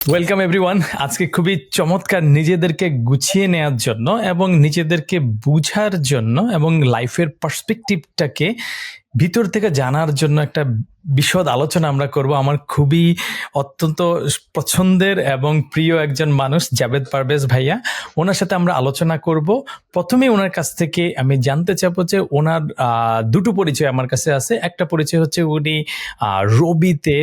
Welcome everyone আজকে খুবই চমৎকার নিজেদেরকে গুছিয়ে নেওয়ার জন্য এবং নিজেদেরকে বুঝার জন্য এবং লাইফের পার্সপেক্টিভটাকে ভিতর থেকে জানার জন্য একটা বিশদ আলোচনা আমরা করব। আমার খুবই অত্যন্ত পছন্দের এবং প্রিয় একজন মানুষ, জাভেদ পারভেজ ভাইয়া। ওনার সাথে আমরা আলোচনা করব। প্রথমে ওনার কাছ থেকে আমি জানতে চাবো যে ওনার দুটো পরিচয় আমার কাছে আছে। একটা পরিচয় হচ্ছে উনি রবিতে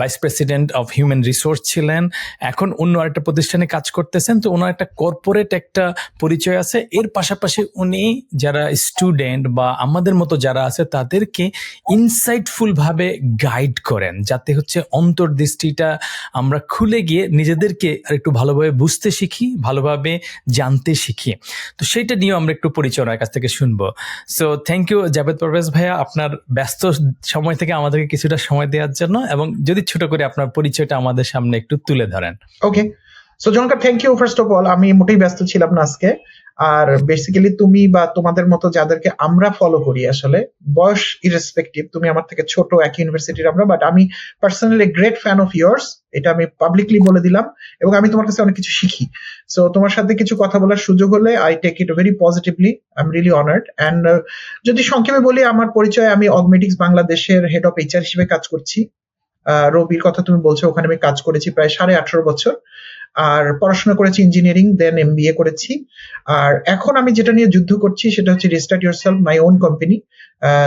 vice president of human resource ছিলেন, এখন অন্য আরেকটা প্রতিষ্ঠানে কাজ করতেছেন, তো ওনার একটা কর্পোরেট একটা পরিচয় আছে। এর পাশাপাশি উনি যারা স্টুডেন্ট বা আমাদের মতো যারা আছে, তাদেরকে ইনসাইটফুল ভাবে গাইড করেন, যাতে হচ্ছে অন্তর্দৃষ্টিটা আমরা খুলে গিয়ে নিজেদেরকে আর একটু ভালোভাবে বুঝতে শিখি, ভালোভাবে জানতে শিখি। তো সেইটা নিয়ে আমরা একটু পরিচয় কাছ থেকে শুনব। So thank you Javed Parvez ভাইয়া, আপনার ব্যস্ত সময় থেকে আমাদেরকে কিছুটা সময় দেওয়ার জন্য, এবং যদি ছোট করে আপনার পরিচয়টা আমাদের সামনে একটু তুলে ধরেন। Okay so thank you first of all আমি মোটেই ব্যস্ত ছিলাম না আজকে। আর বেসিক্যালি তুমি বা তোমাদের মতো যাদেরকে আমরা ফলো করি আসলে, বয়স ইরেসপেক্টিভ তুমি আমার থেকে ছোট এক ইউনিভার্সিটির আমরা বাট আমি personally great fan of years এটা আমি পাবলিকলি বলে দিলাম, এবং আমি তোমার কাছে অনেক কিছু শিখি। সো তোমার সাথে কিছু কথা বলার সুযোগ হলে I take it very positively I am really honoured and যদি সংক্ষেপে বলি, আমার পরিচয় আমি অগমেটিক্স বাংলাদেশের হেড অফ এইচআর হিসেবে কাজ করছি। রবির কথা তুমি বলছো, ওখানে আমি কাজ করেছি প্রায় সাড়ে আঠারো বছর। আর পড়াশোনা করেছি ইঞ্জিনিয়ারিং দেন এম করেছি। আর এখন আমি যেটা নিয়ে যুদ্ধ করছি, সেটা হচ্ছে restart yourself my own company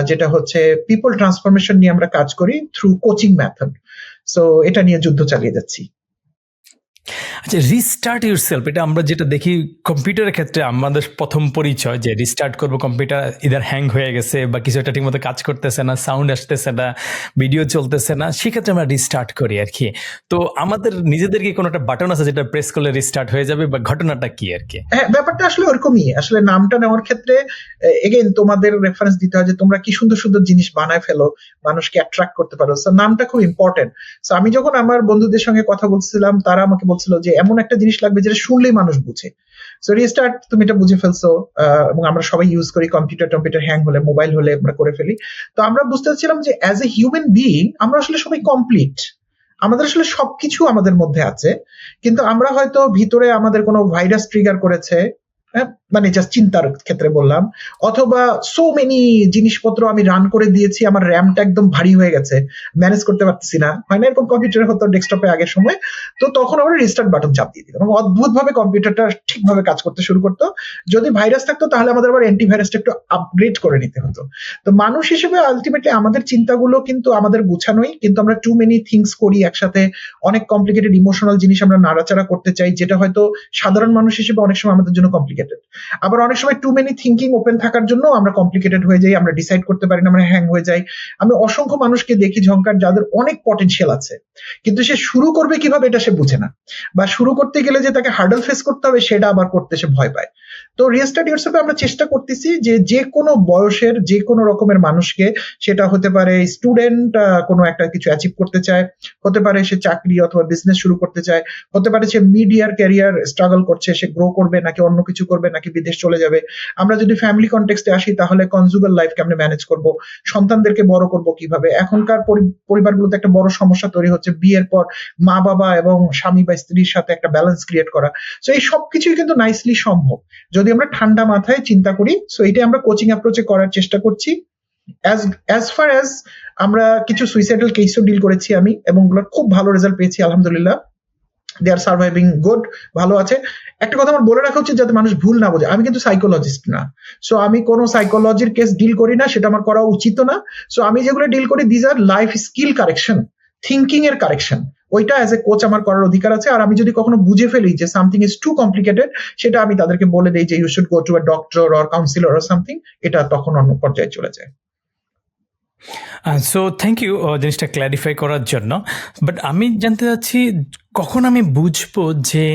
যেটা হচ্ছে পিপল ট্রান্সফরমেশন নিয়ে আমরা কাজ করি থ্রু কোচিং মেথড সো এটা নিয়ে যুদ্ধ চালিয়ে যাচ্ছি। আচ্ছা রিস্টার্ট ইউর সেলফ এটা আমরা যেটা দেখি কম্পিউটারের ক্ষেত্রে আমাদের প্রথম পরিচয় যে রিস্টার্ট করব কম্পিউটার ইদার হ্যাং হয়ে গেছে বা কিছু একটা ঠিকমতো কাজ করতেছে না সাউন্ড আসতেছে না ভিডিও চলতেছে না, সেক্ষেত্রে আমরা রিস্টার্ট করি আর কি। তো আমাদের নিজেদেরকে কোনো একটা বাটন আছে যেটা প্রেস করলে রিস্টার্ট হয়ে যাবে বা ঘটনাটা কি আর কি? হ্যাঁ ব্যাপারটা আসলে ওরকমই। আসলে নামটা নেওয়ার ক্ষেত্রে এগেইন তোমাদের রেফারেন্স দিতে হয় যে তোমরা কি সুন্দর সুন্দর জিনিস বানায় ফেলো, মানুষকে অ্যাট্রাক্ট করতে পারো। নামটা খুব ইম্পর্টেন্ট আমি যখন আমার বন্ধুদের সঙ্গে কথা বলছিলাম, তারা আমাকে বলছিল যে এমন একটা জিনিস লাগবে যেটা শুনলেই মানুষ বুঝে। সো রিস্টার্ট তুমি এটা বুঝে ফেলছো এবং আমরা সবাই ইউজ করি কম্পিউটার টম্পিউটার হ্যাং হলে মোবাইল হলে আমরা করে ফেলি। তো আমরা বুঝতে চাচ্ছিলাম যে অ্যাজ এ হিউম্যান বিইং আমরা আসলে সবাই কমপ্লিট আমাদের আসলে সবকিছু আমাদের মধ্যে আছে, কিন্তু আমরা হয়তো ভিতরে আমাদের কোনো ভাইরাস ট্রিগার করেছে মানে জাস্ট চিন্তার ক্ষেত্রে বললাম। অথবা সো মেনি জিনিসপত্র আমি রান করে দিয়েছি, আমার র্যামটা একদম ভারী হয়ে গেছে ম্যানেজ করতে পারতেছি না। হয় না, এরকম কম্পিউটারে হতো ডেস্কটপে আগের সময়, তো তখন আমরা রিস্টার্ট বাটন চাপ দিয়ে দিতাম। অদ্ভুত ভাবে কম্পিউটারটা ঠিকভাবে কাজ করতে শুরু করতো। যদি ভাইরাস থাকতো, তাহলে আমাদের আবার অ্যান্টিভাইরাসটা একটু আপগ্রেড করে নিতে হতো। তো মানুষ হিসেবে আলটিমেটলি আমাদের চিন্তাগুলো কিন্তু আমাদের গুছানোই, কিন্তু আমরা টু মেনি থিংস করি একসাথে। অনেক কমপ্লিকেটেড ইমোশনাল জিনিস আমরা নাড়াচাড়া করতে চাই, যেটা হয়তো সাধারণ মানুষ হিসেবে অনেক সময় আমাদের জন্য কমপ্লিকেটেড আবার অনেক সময় টু মেনি থিঙ্কিং ওপেন থাকার জন্য আমরা কমপ্লিকেটেড হয়ে যাই, আমরা ডিসাইড করতে পারি না, আমরা হ্যাং হয়ে যাই। আমি অসংখ্য মানুষকে দেখি ঝঙ্কার যাদের অনেক পটেনশিয়াল আছে। কিন্তু সে শুরু করবে কীভাবে এটা সে বুঝে না। বা শুরু করতে গেলে যে তাকে হার্ডল ফেস করতে হবে, সেটা আবার করতে সে ভয় পায়। তো রিয়েস্টার্ট ইউরসেলফে আমরা চেষ্টা করতেছি যে যে কোনো বয়সের যে কোনো রকমের মানুষকে সেটা হতে পারে স্টুডেন্ট কোনো একটা কিছু অ্যাচিভ করতে চায়, হতে পারে সে চাকরি অথবা বিজনেস শুরু করতে চায়, হতে পারে সে মিডিয়ার ক্যারিয়ার স্ট্রাগল করছে, সে গ্রো করবে নাকি অন্য কিছু করবে নাকি বিদেশ চলে যাবে। আমরা যদি ফ্যামিলি কন্টেক্সটে আসি তাহলে কনজুগাল লাইফ কেমনে ম্যানেজ করব, সন্তানদেরকে বড় করব কীভাবে? এখনকার পরি- পরিবারগুলোতে একটা বড় সমস্যা তৈরি হচ্ছে বিয়ের পর মা বাবা এবং স্বামী বা স্ত্রীর সাথে একটা ব্যালেন্স ক্রিয়েট করা। তো এই সবকিছুই কিন্তু নাইসলি সম্ভব। যদি আমরা ঠান্ডা মাথায় চিন্তা করি সো এটাই আমরা কোচিং অ্যাপ্রোচে করার চেষ্টা করছি। অ্যাজ অ্যাজ ফার অ্যাজ আমরা কিছু সুইসাইডাল কেসও ডিল করেছি আমি, এবং খুব ভালো রেজাল্ট পেয়েছি, আলহামদুলিল্লাহ। দে আর সার্ভাইভিং গুড ভালো আছে। একটা কথা আমার বলে রাখা উচিত যাতে মানুষ ভুল না বোঝে। আমি কিন্তু সাইকোলজিস্ট না। সো আমি কোনো সাইকোলজির কেস ডিল করি না, সেটা আমার করা উচিত না। সো আমি যেগুলো ডিল করি these are life skill correction thinking এর কারেকশন ওইটা অ্যাজ এ কোচ আমার করার অধিকার আছে। আর আমি যদি কখনো বুঝে ফেলি যে সামথিং ইজ টু কমপ্লিকেটেড সেটা আমি তাদেরকে বলে দেই যে you should go to a doctor or counsellor or something এটা তখন অন্য পর্যায়ে চলে যায়। সো থ্যাংক ইউ জিনিসটা ক্ল্যারিফাই করার জন্য। বাট আমি জানতে চাচ্ছি, কখন আমি বুঝব যে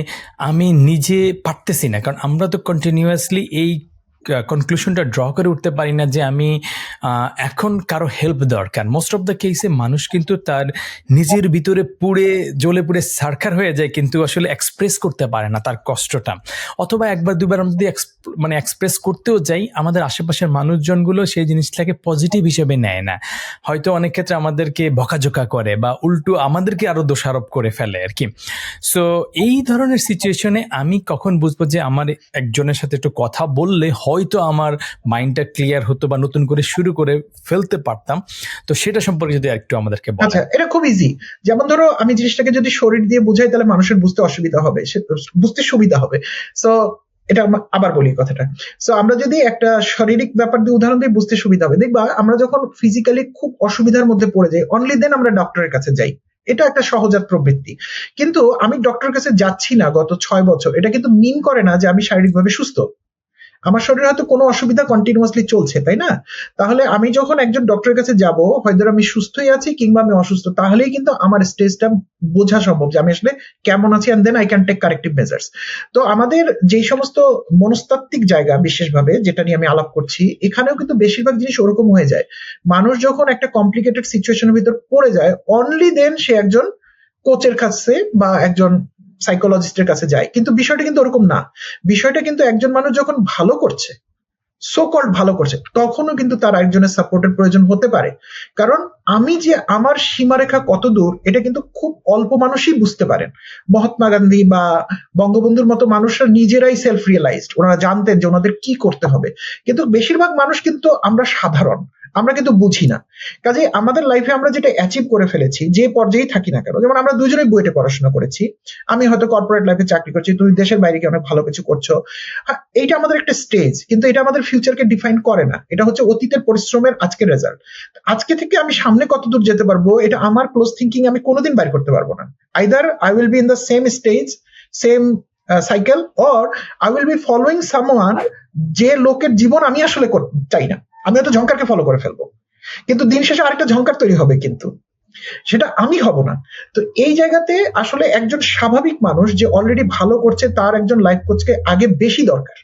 আমি নিজে পারতেছি না? কারণ আমরা তো কন্টিনিউয়াসলি এই কনক্লুশনটা ড্র করে উঠতে পারি না যে আমি এখন কারও হেল্প দরকার। মোস্ট অফ দ্য কেসে মানুষ কিন্তু তার নিজের ভিতরে পুড়ে, জ্বলে পুড়ে সারখার হয়ে যায় কিন্তু আসলে এক্সপ্রেস করতে পারে না তার কষ্টটা। অথবা একবার, দুবার আমরা যদি মানে এক্সপ্রেস করতেও যাই, আমাদের আশেপাশের মানুষজনগুলো সেই জিনিসটাকে পজিটিভ হিসেবে নেয় না। হয়তো অনেক ক্ষেত্রে আমাদেরকে বকাঝোকা করে বা উল্টো আমাদেরকে আরও দোষারোপ করে ফেলে আর কি। সো এই ধরনের সিচুয়েশনে আমি কখন বুঝব যে আমার একজনের সাথে একটু কথা বললে হয়তো আমার মাইন্ডটা ক্লিয়ার হতো বা নতুন করে শুরু করে ফেলতে পারতাম। তো সেটা সম্পর্কে যদি একটু আমাদেরকে আচ্ছা এটা খুব ইজি যেমন ধরো, আমি জিনিসটাকে যদি শরীর দিয়ে বুঝাই, তাহলে মানুষের বুঝতে অসুবিধা হবে। বুঝতে সুবিধা হবে। সো এটা আবার বলি কথাটা। সো আমরা যদি একটা শারীরিক ব্যাপার দিয়ে উদাহরণ দিয়ে বুঝতে সুবিধা হবে। দেখবা, আমরা যখন ফিজিক্যালি খুব অসুবিধার মধ্যে পড়ে যাই অনলি দেন আমরা ডক্টরের কাছে যাই। এটা একটা সহজাত প্রবৃত্তি। কিন্তু আমি ডক্টরের কাছে যাচ্ছি না গত ছয় বছর। এটা কিন্তু মিন করে না যে আমি শারীরিকভাবে সুস্থ। আমার শরীরে হয়তো কোনো অসুবিধা কন্টিনিউয়াসলি চলছে, তাই না? তাহলে আমি যখন একজন ডক্টরের কাছে যাব, হয়তো আমি সুস্থই আছি কিংবা আমি অসুস্থ, তাহলেই কিন্তু আমার স্টেজটা বোঝা সম্ভব যে আমি আসলে কেমন আছি and then I can take corrective measures তো আমাদের যেই সমস্ত মনস্তাত্ত্বিক জায়গা বিশেষভাবে, যেটা নিয়ে আমি আলাপ করছি, এখানেও কিন্তু বেশিরভাগ জিনিস ওরকম হয়ে যায়। মানুষ যখন একটা কমপ্লিকেটেড সিচুয়েশনের ভিতর পড়ে যায় অনলি দেন সে একজন কোচের কাছে বা একজন সাইকোলজিস্টের কাছে যায়। কিন্তু বিষয়টা কিন্তু ওরকম না। বিষয়টা কিন্তু একজন মানুষ যখন ভালো করছে সো কল্ড ভালো করছে, তখনও কিন্তু তার একজনের সাপোর্টের প্রয়োজন হতে পারে। কারণ আমি যে আমার সীমারেখা কত দূর এটা কিন্তু খুব অল্প মানুষই বুঝতে পারেন। মহাত্মা গান্ধী বা বঙ্গবন্ধুর মতো মানুষরা নিজেরাই সেলফ রিয়েলাইজড ওনারা জানতেন যে ওনাদের কি করতে হবে। কিন্তু বেশিরভাগ মানুষ কিন্তু আমরা সাধারণ। আমরা কিন্তু বুঝি না। কাজে আমাদের লাইফে আমরা যেটা অ্যাচিভ করে ফেলেছি যে পর্যায়েই থাকি না কেন যেমন আমরা দুজনেই বুয়েটে পড়াশোনা করেছি আমি হয়তো কর্পোরেট লাইফে চাকরি করছি তুমি দেশের বাইরে গিয়ে অনেক ভালো কিছু করছ। হ্যাঁ, এইটা আমাদের একটা স্টেজ কিন্তু এটা আমাদের ফিউচারকে ডিফাইন করে না। এটা হচ্ছে অতীতের পরিশ্রমের আজকের রেজাল্ট আজকে থেকে আমি সামনে কত দূর যেতে পারব এটা আমার ক্লোজ থিঙ্কিং আমি কোনোদিন বাইর করতে পারব না। Either I will be in the same stage same cycle or I will be following someone যে লোকের জীবন আমি আসলে চাই না। আমি হয়তো ঝঙ্কারকে ফলো করে ফেলব। কিন্তু দিন শেষে আরেকটা ঝঙ্কার তৈরি হবে কিন্তু। সেটা আমি হব না। তো এই জায়গাতে আসলে একজন স্বাভাবিক মানুষ যে অলরেডি ভালো করছে, তার একজন লাইফ কোচকে আগে বেশি দরকার।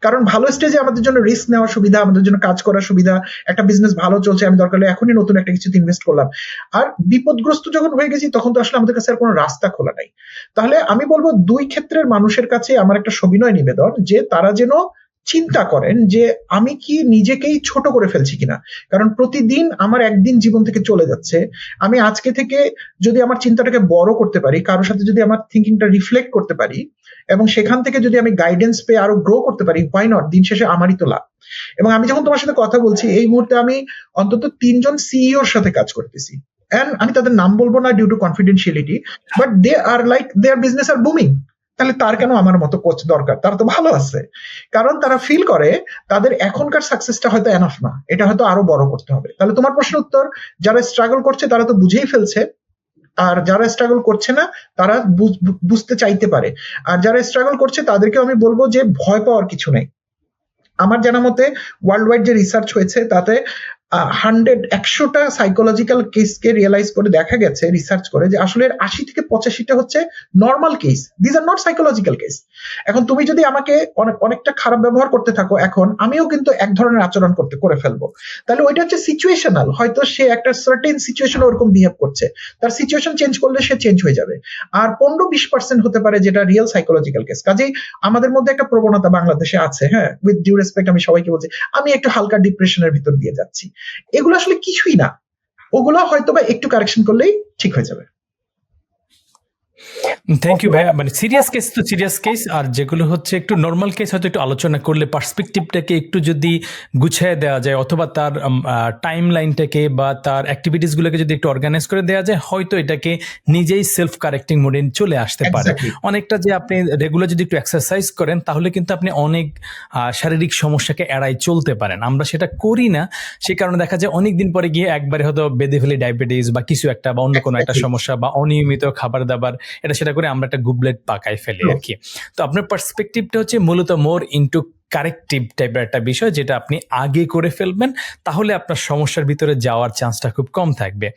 কারণ ভালো স্টেজে আমাদের জন্য রিস্ক নেওয়ার সুবিধা, আমাদের জন্য কাজ করার সুবিধা, একটা বিজনেস ভালো চলছে, আমি দরকার হলে এখনই নতুন একটা কিছুতে ইনভেস্ট করলাম। আর বিপদগ্রস্ত যখন হয়ে গেছি, তখন তো আসলে আমাদের কাছে আর কোনো রাস্তা খোলা নাই। তাহলে আমি বলব দুই ক্ষেত্রের মানুষের কাছে আমার একটা সবিনয় নিবেদন যে তারা যেন চিন্তা করেন যে আমি কি নিজেকেই ছোট করে ফেলছি কিনা। কারণ প্রতিদিন আমার একদিন জীবন থেকে চলে যাচ্ছে। আমি আজকে থেকে যদি আমার চিন্তাটাকে বড় করতে পারি, কারোর সাথে যদি আমার থিঙ্কিংটা রিফ্লেক্ট করতে পারি, এবং সেখান থেকে যদি আমি গাইডেন্স পেয়ে আরও গ্রো করতে পারি হোয়াই নট দিন শেষে আমারই তো লাভ। এবং আমি যখন তোমার সাথে কথা বলছি, এই মুহূর্তে আমি অন্তত তিনজন সিইওর সাথে কাজ করতেছি। এন্ড আমি তাদের নাম বলব না due to confidentiality but they are like their business are booming তাহলে তার কেন আমার মতো কোচ দরকার? তারা তো ভালো আছে। কারণ তারা ফিল করে, তাদের এখনকার সাকসেসটা হয়তো এনাফ না। এটা হয়তো আরও বড় করতে হবে। তাহলে তোমার প্রশ্ন উত্তর, যারা স্ট্রাগল করছে তারা তো বুঝেই ফেলছে। আর যারা স্ট্রাগল করছে না, তারা বুঝতে চাইতে পারে। আর যারা স্ট্রাগল করছে তাদেরকে আমি বলব যে ভয় পাওয়ার কিছু নেই। আমার জানা মতে ওয়ার্ল্ড ওয়াইড যে রিসার্চ হয়েছে, তাতে হান্ড্রেড একশোটা সাইকোলজিক্যাল কেসকে রিয়েলাইজ করে দেখা গেছে রিসার্চ করে যে আসলে আশি থেকে পঁচাশিটা হচ্ছে normal case these are not psychological case এখন তুমি যদি আমাকে অনেক অনেকটা খারাপ ব্যবহার করতে থাকো এখন, আমিও কিন্তু এক ধরনের আচরণ করতে, করে ফেলব। তাহলে ওইটা হচ্ছে সিচুয়েশনাল হয়তো সে একটা সার্টেন সিচুয়েশন ওরকম বিহেভ করছে। তার সিচুয়েশন চেঞ্জ করলে সে চেঞ্জ হয়ে যাবে। আর পনেরো বিশ পার্সেন্ট হতে পারে যেটা রিয়েল সাইকোলজিক্যাল কেস কাজেই আমাদের মধ্যে একটা প্রবণতা বাংলাদেশে আছে হ্যাঁ? উইথ ডিউ রেসপেক্ট আমি সবাইকে বলছি, আমি একটু হালকা ডিপ্রেশনের ভিতর দিয়ে যাচ্ছি। এগুলো আসলে কিছুই না। ওগুলো হয়তো বা একটু কারেকশন করলেই ঠিক হয়ে যাবে। থ্যাংক ইউ ভাইয়া। মানে সিরিয়াস কেস তো সিরিয়াস কেস আর যেগুলো হচ্ছে একটু নর্মাল কেস হয়তো একটু আলোচনা করলে পার্সপেক্টিভটাকে একটু যদি গুছিয়ে দেওয়া যায় অথবা তার টাইম লাইনটাকে বা তার অ্যাক্টিভিটিসগুলোকে যদি একটু অর্গানাইজ করে দেওয়া যায় হয়তো এটাকে নিজেই সেলফ কারেক্টিং মোডে চলে আসতে পারে। অনেকটা যে আপনি রেগুলার যদি একটু এক্সারসাইজ করেন তাহলে কিন্তু আপনি অনেক শারীরিক সমস্যাকে এড়াই চলতে পারেন। আমরা সেটা করি না সে কারণে দেখা যায় অনেক দিন পরে গিয়ে একবারে হয়তো বেঁধে ফেলি ডায়াবেটিস বা কিছু একটা বা অন্য কোনো একটা সমস্যা বা অনিয়মিত খাবার দাবার এটা সেটা করে আমরা একটা গুবলেট পাকাই ফেলি আর কি। তো আপনার পার্সপেক্টিভটা হচ্ছে মূলত মোর ইনটু কারেক্টিভ টাইপের একটা বিষয় যেটা আপনি আগে করে ফেলবেন তাহলে আপনার সমস্যার ভিতরে যাওয়ার চান্সটা খুব কম থাকবে।